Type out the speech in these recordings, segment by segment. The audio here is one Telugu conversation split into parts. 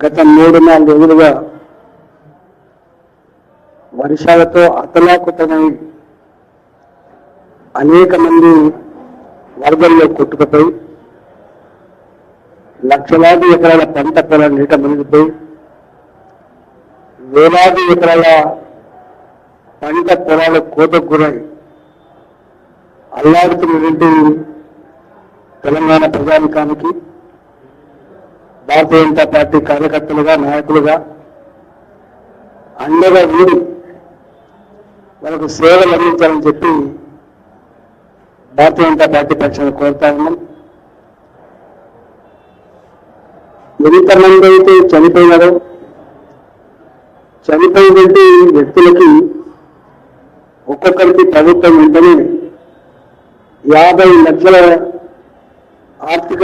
గత మూడు నాలుగు రోజులుగా వర్షాలతో అతలాకుతమై అనేక మంది వరదల్లో కొట్టుకుపోయి లక్షలాది ఎకరాల పంట పొలాలు నీట మునిగిపోయి వేలాది ఎకరాల పంట పొలాలు కోతకు గురై అల్లాడుతున్నటువంటి తెలంగాణ ప్రజానికానికి భారతీయ జనతా పార్టీ కార్యకర్తలుగా నాయకులుగా అండగా ఊడి వాళ్ళకు సేవలు అందించాలని చెప్పి భారతీయ జనతా పార్టీ పక్షాన్ని కోరుతా ఉన్నాం. ఎంతమంది అయితే చనిపోయినారో. చనిపోయినటువంటి వ్యక్తులకి ఒక్కొక్కరికి ప్రభుత్వం వెంటనే యాభై లక్షల ఆర్థిక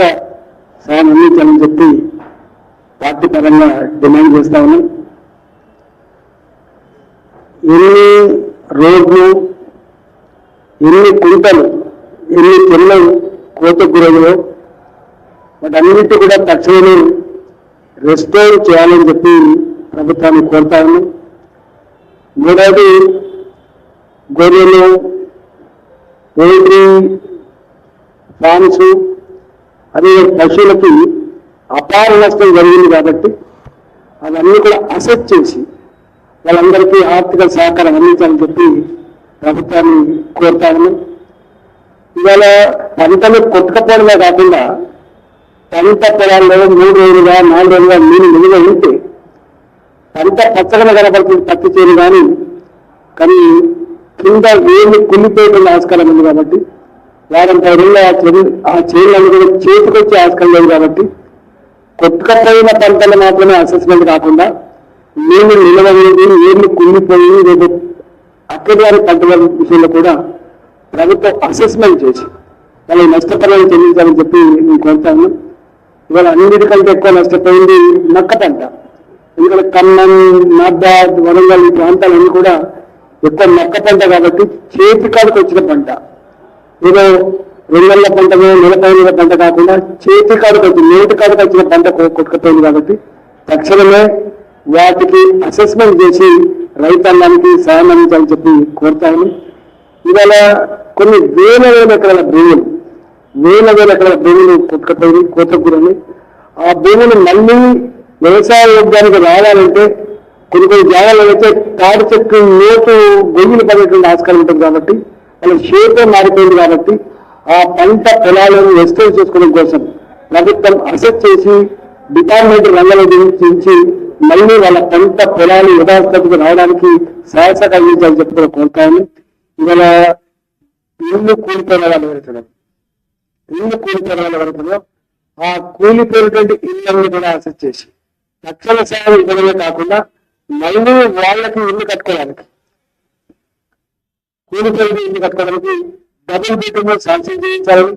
సాయం అందించాలని చెప్పి పార్టీ పరంగా డిమాండ్ చేస్తా ఉన్నాం. ఎన్ని రోడ్లు ఎన్ని కుంటలు ఎన్ని చెల్లలు కోత గురవులు వాటన్నిటి కూడా తక్షణమే రెస్టోర్ చేయాలని చెప్పి ప్రభుత్వాన్ని కోరుతా ఉన్నాం. మూడవది గొర్రెలు పోల్ట్రీ ఫార్మ్స్ అదే పశువులకి అపార నష్టం జరిగింది కాబట్టి అవన్నీ కూడా అసెట్ చేసి వాళ్ళందరికీ ఆర్థిక సహకారం అందించాలని చెప్పి ప్రభుత్వాన్ని కోరుతాను. ఇవాళ పంటలు కొట్టుకపోవడమే కాకుండా పంట పొలాల్లో మూడు రోజులుగా నాలుగు రోజులుగా నీళ్ళు నిలువ ఉంటే పంట పచ్చగా కనబడుతుంది పత్తి చేను కానీ కానీ కింద వేలు కుళ్ళిపోయేటువంటి ఆస్కారం ఉంది కాబట్టి వారంత రోజులు ఆ చెరు ఆ చేనులను కూడా చేతికొచ్చే ఆస్కారం లేదు కాబట్టి కొట్టుకపోయిన పంటలు మాత్రమే అసెస్మెంట్ కాకుండా నీళ్ళు నిలవలేదు నీళ్ళు కుళ్ళిపోయి రేపు అక్కడివారి పంటల విషయంలో కూడా ప్రభుత్వం అసెస్మెంట్ చేసి వాళ్ళకి నష్టపరిహారం చెల్లించాలని చెప్పి నేను కోరుతాను. ఇవాళ అన్నిటికంటే ఎక్కువ నష్టపోయింది మొక్క పంట. ఎందుకంటే ఖమ్మం నాబాద్ వరంగల్ ఈ ప్రాంతాలన్నీ కూడా ఎక్కువ మొక్క పంట కాబట్టి చేతి కాడికి వచ్చిన పంట. ఏదో రెండేళ్ళ పంట నెలపైన పంట కాకుండా చేతి కాడుకు వచ్చి నేటి కాడుకు వచ్చిన పంట కొట్టుకుపోయింది కాబట్టి తక్షణమే వాటికి అసెస్మెంట్ చేసి రైతాంగానికి సాయం అందించాలని చెప్పి కోరుతాను. ఇవాళ కొన్ని వేల వేల ఎకరాల భూములు వేల వేల ఎకరాల భూములు కొట్టుకుపోయి కోతకు ఆ భూములు మళ్ళీ వ్యవసాయ యోగ్యానికి రావాలంటే కొన్ని కొన్ని జాగాల్లో అయితే తాడి చెట్టు లోతు గొయ్యిలు పడేటువంటి ఆస్కారం ఉంటుంది కాబట్టి వాళ్ళ షేపే మారిపోయింది కాబట్టి ఆ పంట పొలాలను ఎస్టేట్ చేసుకోవడం కోసం ప్రభుత్వం అసెట్ చేసి డిపార్ట్మెంట్ రంగంలో దించి మళ్ళీ వాళ్ళ పంట పొలాలు యథాస్థితికి రావడానికి సహాయ కలిగించాలని చెప్పి కూడా కోరుతాను. ఇవాళ ఇల్లు కూలిపోయిన వాళ్ళు ఎవరుతున్నారు ఇల్లు కూలిపోయిన వాళ్ళు ఆ కూలిపోయినటువంటి ఇళ్ళని కూడా అసెట్ చేసి లక్షల సాయం ఇవ్వడమే కాకుండా మళ్ళీ వాళ్ళకి ఇల్లు కట్టుకోవడానికి కూలిపోయిన ఇల్లు కట్టుకోవడానికి డబుల్ బెడ్రూమ్ శాంక్షన్ చేయించాలని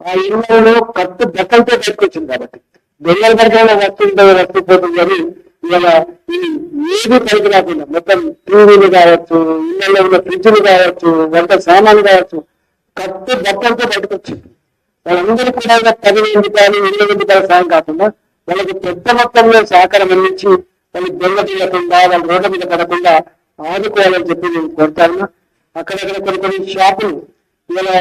ఆ ఇళ్ళలో కట్టు బట్టలతో పెట్టుకొచ్చింది కాబట్టి. దొంగల దగ్గర వస్తు వస్తుపోతుంది అని ఇవాళ ఈ ఏది పైకి రాకుండా మొత్తం టీవీలు కావచ్చు ఇళ్ళలో ఉన్న ఫ్రిడ్జ్లు కావచ్చు వంట సామాన్లు కావచ్చు కట్టు బట్టలతో బయటకొచ్చింది వాళ్ళందరూ కూడా ఇలా పది వేల రూపాయలు ఇరవై వేల సాయం కాకుండా వాళ్ళకి పెద్ద మొత్తంలో సహకారం అందించి వాళ్ళకి దొంగ తీయకుండా వాళ్ళ రోడ్ల మీద పడకుండా ఆదుకోవాలని చెప్పి నేను కోరుతాను అక్కడక్కడ కొన్ని కొన్ని షాపులు ఇలా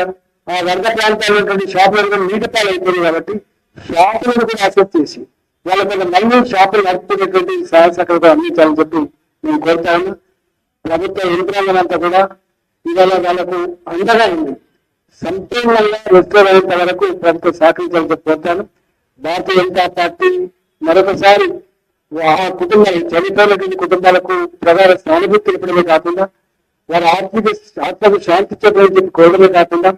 ఆ వరద ప్రాంతాల్లో ఉన్నటువంటి షాపులు కూడా నీటి పాలు అయిపోయింది కాబట్టి షాపులను కూడా అసెప్ట్ చేసి వాళ్ళకి మళ్ళీ షాపులు నడుపుకునేటువంటి సహాయ సహకారం అందించాలని చెప్పి నేను కోరుతాను ప్రభుత్వ యంత్రాంగం అంతా కూడా ఇవాళ వాళ్ళకు అండగా ఉంది సంపూర్ణంగా రెస్టోర్ అయ్యేంత వరకు ప్రభుత్వం సహకరించాలని చెప్పి కోరుతాను భారతీయ జనతా పార్టీ మరొకసారి ఆ కుటుంబాలు చనిపోయినటువంటి కుటుంబాలకు ప్రధాన సానుభూతి ఇప్పటికే కాకుండా వారి ఆర్థిక ఆత్మకు శాంతి చెప్పడం కోరడమే కాకుండా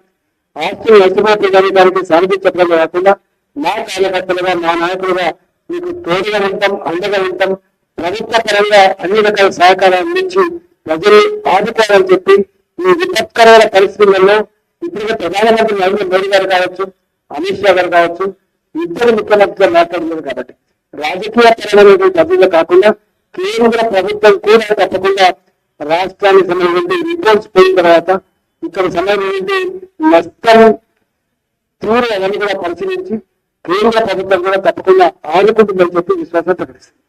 ఆస్తులు నష్టపోతే దానికి శాంతి చెప్పడమే కాకుండా నా కార్యకర్తలుగా నా నాయకులుగా మీకు తోడుగా ఉంటాం అండగా ఉంటాం. ప్రభుత్వ పరంగా అన్ని రకాల సహకారం అందించి ప్రజలు ఆదుకోవాలని చెప్పి ఈ విపత్కరమైన పరిస్థితులలో ఇప్పుడు ప్రధానమంత్రి నరేంద్ర మోడీ గారు కావచ్చు అమిత్ షా గారు కావచ్చు ఇద్దరు ముఖ్యమంత్రిగా మాట్లాడుతున్నారు కాబట్టి. రాజకీయ పరమైనటువంటి అభివృద్ధి కాకుండా కేంద్ర ప్రభుత్వం కూడా తప్పకుండా రాష్ట్రానికి సంబంధించి రిపోర్ట్స్ పోయిన తర్వాత ఇక్కడ సంబంధించి నష్టం తీవ్ర అవన్నీ కూడా పరిశీలించి కేంద్ర ప్రభుత్వం కూడా తప్పకుండా ఆదుకుంటుందని చెప్పి విశ్వాసం ప్రకటిస్తుంది.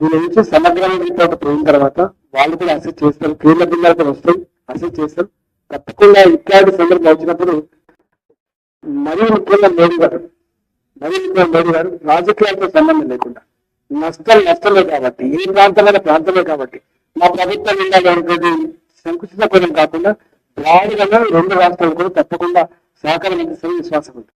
దీని నుంచి సమగ్రమైన రిపోర్ట్ పోయిన తర్వాత వాళ్ళు కూడా అసెస్ చేస్తారు. కేంద్ర బృందాలు వస్తాయి అసెస్ చేస్తారు. తప్పకుండా ఇట్లాంటి సందర్భం వచ్చినప్పుడు మరీ ముఖ్యంగా మోడీ గారు మరీ ముఖ్యంగా మోడీ గారు రాజకీయాలతో సంబంధం లేకుండా నష్టం నష్టమే కాబట్టి ఏ ప్రాంతమైన ప్రాంతమే కాబట్టి మా ప్రభుత్వం ఉండాలి అనుకునేది సంకుచిత కాకుండా బ్రాడ్గా రెండు రాష్ట్రాలు కూడా తప్పకుండా సహకారం అందిస్తారని విశ్వాసం ఉంది